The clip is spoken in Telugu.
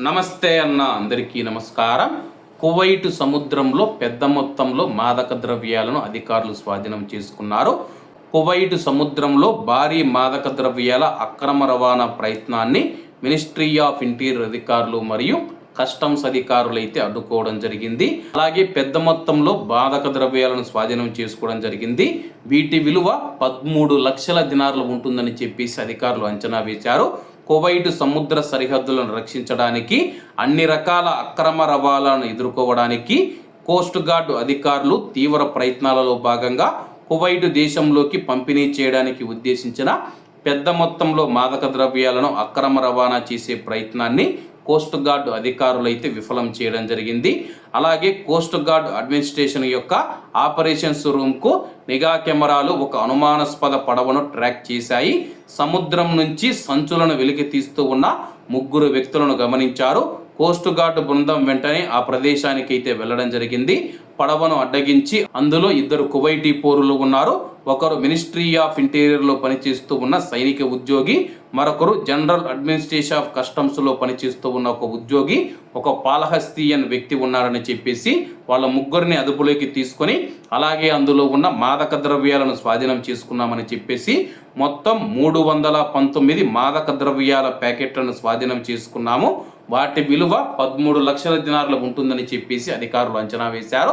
నమస్తే అన్న అందరికీ నమస్కారం. కువైట్ సముద్రంలో పెద్ద మొత్తంలో మాదక ద్రవ్యాలను అధికారులు స్వాధీనం చేసుకున్నారు. కువైట్ సముద్రంలో భారీ మాదక ద్రవ్యాల అక్రమ రవాణా ప్రయత్నాన్ని మినిస్ట్రీ ఆఫ్ ఇంటీరియర్ అధికారులు మరియు కస్టమ్స్ అధికారులు అయితే అడ్డుకోవడం జరిగింది. అలాగే పెద్ద మొత్తంలో మాదక ద్రవ్యాలను స్వాధీనం చేసుకోవడం జరిగింది. వీటి విలువ పదమూడు లక్షల దినార్లు ఉంటుందని చెప్పేసి అధికారులు అంచనా వేశారు. కువైట్ సముద్ర సరిహద్దులను రక్షించడానికి అన్ని రకాల అక్రమ రవాణాలను ఎదుర్కోవడానికి కోస్ట్ గార్డు అధికారులు తీవ్ర ప్రయత్నాలలో భాగంగా కువైట్ దేశంలోకి పంపిణీ చేయడానికి ఉద్దేశించిన పెద్ద మొత్తంలో మాదక ద్రవ్యాలను అక్రమ రవాణా చేసే ప్రయత్నాన్ని కోస్ట్ గార్డ్ అధికారులు అయితే విఫలం చేయడం జరిగింది. అలాగే కోస్ట్ గార్డ్ అడ్మినిస్ట్రేషన్ యొక్క ఆపరేషన్స్ రూమ్కు నిఘా కెమెరాలు ఒక అనుమానాస్పద పడవను ట్రాక్ చేశాయి. సముద్రం నుంచి సంచులను వెలికి తీస్తూ ఉన్న ముగ్గురు వ్యక్తులను గమనించారు. కోస్ట్ గార్డ్ బృందం వెంటనే ఆ ప్రదేశానికి అయితే వెళ్ళడం జరిగింది. పడవను అడ్డగించి అందులో ఇద్దరు కువైటీ పౌరులు ఉన్నారు. ఒకరు మినిస్ట్రీ ఆఫ్ ఇంటీరియర్లో పనిచేస్తూ ఉన్న సైనిక ఉద్యోగి మరొకరు జనరల్ అడ్మినిస్ట్రేషన్ ఆఫ్ కస్టమ్స్లో పనిచేస్తూ ఉన్న ఒక ఉద్యోగి ఒక పాలహస్తీయన్ వ్యక్తి ఉన్నారని చెప్పేసి వాళ్ళ ముగ్గురిని అదుపులోకి తీసుకొని అలాగే అందులో ఉన్న మాదక ద్రవ్యాలను స్వాధీనం చేసుకున్నామని చెప్పేసి మొత్తం మూడు వందల పంతొమ్మిది మాదక ద్రవ్యాల ప్యాకెట్లను స్వాధీనం చేసుకున్నాము. వాటి విలువ పదమూడు లక్షల దినార్లు ఉంటుందని చెప్పేసి అధికారులు అంచనా వేశారు.